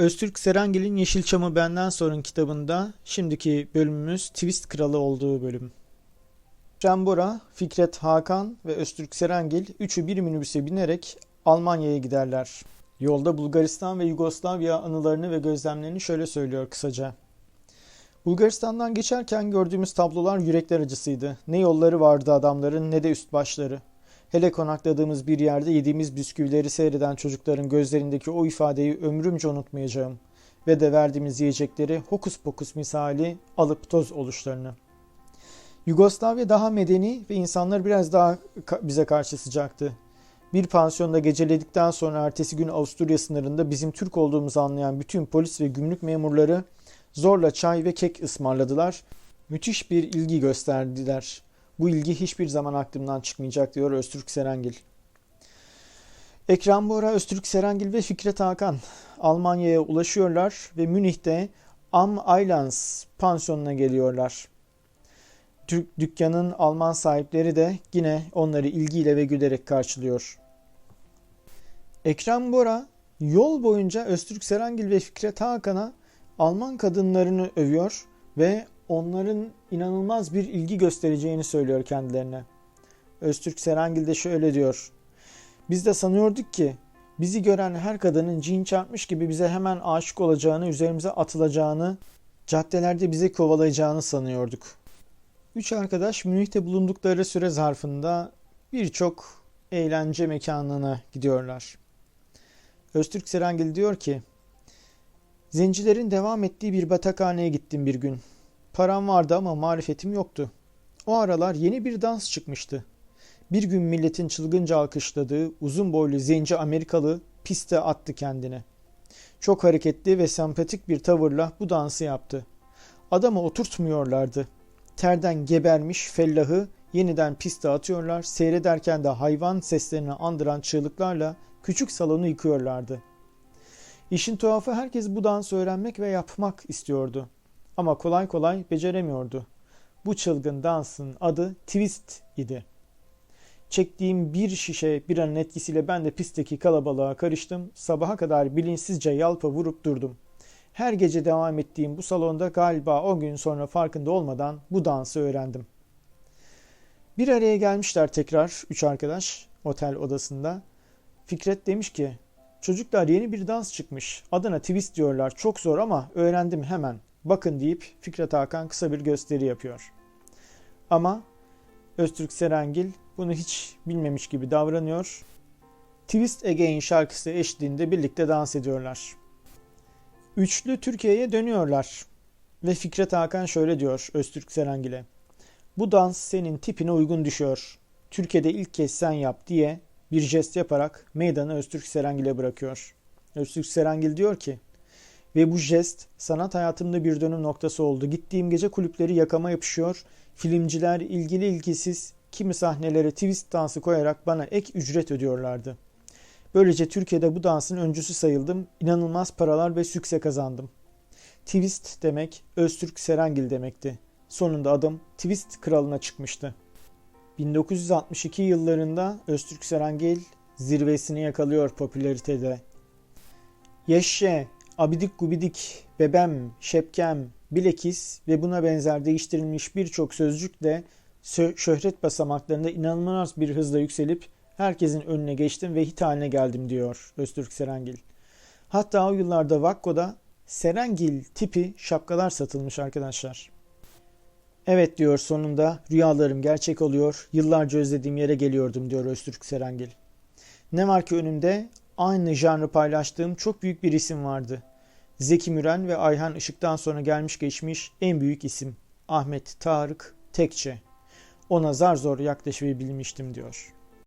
Öztürk Serengil'in Yeşilçam'ı Benden Sorun kitabında şimdiki bölümümüz Twist Kralı olduğu bölüm. Cem Fikret Hakan ve Öztürk Serengil üçü bir minibüse binerek Almanya'ya giderler. Yolda Bulgaristan ve Yugoslavya anılarını ve gözlemlerini şöyle söylüyor kısaca. Bulgaristan'dan geçerken gördüğümüz tablolar yürekler acısıydı. Ne yolları vardı adamların ne de üst başları. Hele konakladığımız bir yerde yediğimiz bisküvileri seyreden çocukların gözlerindeki o ifadeyi ömrümce unutmayacağım. Ve de verdiğimiz yiyecekleri hokus pokus misali alıp toz oluşlarını. Yugoslavya daha medeni ve insanlar biraz daha bize karşı sıcaktı. Bir pansiyonda geceledikten sonra ertesi gün Avusturya sınırında bizim Türk olduğumuzu anlayan bütün polis ve gümrük memurları zorla çay ve kek ısmarladılar. Müthiş bir ilgi gösterdiler. Bu ilgi hiçbir zaman aklımdan çıkmayacak diyor Öztürk Serengil. Ekrem Bora, Öztürk Serengil ve Fikret Hakan Almanya'ya ulaşıyorlar ve Münih'te Am Islands pansiyonuna geliyorlar. Türk dükkanın Alman sahipleri de yine onları ilgiyle ve gülerek karşılıyor. Ekrem Bora yol boyunca Öztürk Serengil ve Fikret Hakan'a Alman kadınlarını övüyor ve onların inanılmaz bir ilgi göstereceğini söylüyor kendilerine. Öztürk Serengil de şöyle diyor. Biz de sanıyorduk ki bizi gören her kadının cin çarpmış gibi bize hemen aşık olacağını, üzerimize atılacağını, caddelerde bizi kovalayacağını sanıyorduk. Üç arkadaş Münih'te bulundukları süre zarfında birçok eğlence mekanına gidiyorlar. Öztürk Serengil diyor ki, Zencilerin devam ettiği bir batakhaneye gittim bir gün. Param vardı ama marifetim yoktu. O aralar yeni bir dans çıkmıştı. Bir gün milletin çılgınca alkışladığı uzun boylu zenci Amerikalı piste attı kendine. Çok hareketli ve sempatik bir tavırla bu dansı yaptı. Adamı oturtmuyorlardı. Terden gebermiş fellahı yeniden piste atıyorlar, seyrederken de hayvan seslerini andıran çığlıklarla küçük salonu yıkıyorlardı. İşin tuhafı herkes bu dansı öğrenmek ve yapmak istiyordu. Ama kolay kolay beceremiyordu. Bu çılgın dansın adı twist idi. Çektiğim bir şişe biranın etkisiyle ben de pistteki kalabalığa karıştım. Sabaha kadar bilinçsizce yalpa vurup durdum. Her gece devam ettiğim bu salonda galiba 10 gün sonra farkında olmadan bu dansı öğrendim. Bir araya gelmişler tekrar üç arkadaş otel odasında. Fikret demiş ki çocuklar yeni bir dans çıkmış. Adına twist diyorlar. Çok zor ama öğrendim hemen. Bakın deyip Fikret Hakan kısa bir gösteri yapıyor. Ama Öztürk Serengil bunu hiç bilmemiş gibi davranıyor. Twist Again şarkısı eşliğinde birlikte dans ediyorlar. Üçlü Türkiye'ye dönüyorlar. Ve Fikret Hakan şöyle diyor Öztürk Serengil'e. Bu dans senin tipine uygun düşüyor. Türkiye'de ilk kez sen yap diye bir jest yaparak meydanı Öztürk Serengil'e bırakıyor. Öztürk Serengil diyor ki ve bu jest sanat hayatımda bir dönüm noktası oldu. Gittiğim gece kulüpleri yakama yapışıyor. Filmciler ilgili ilgisiz kimi sahnelere twist dansı koyarak bana ek ücret ödüyorlardı. Böylece Türkiye'de bu dansın öncüsü sayıldım. İnanılmaz paralar ve sükse kazandım. Twist demek Öztürk Serengil demekti. Sonunda adım Twist kralına çıkmıştı. 1962 yıllarında Öztürk Serengil zirvesini yakalıyor popülaritede. Yeşe, abidik gubidik, bebem, şepkem, bilekis ve buna benzer değiştirilmiş birçok sözcükle şöhret basamaklarında inanılmaz bir hızla yükselip herkesin önüne geçtim ve hit haline geldim diyor Öztürk Serengil. Hatta o yıllarda Vakko'da Serengil tipi şapkalar satılmış arkadaşlar. Evet diyor sonunda rüyalarım gerçek oluyor. Yıllarca özlediğim yere geliyordum diyor Öztürk Serengil. Ne var ki önümde aynı janrı paylaştığım çok büyük bir isim vardı. Zeki Müren ve Ayhan Işık'tan sonra gelmiş geçmiş en büyük isim. Ahmet Tarık Tekçe. Ona zar zor yaklaşabilmiştim diyor.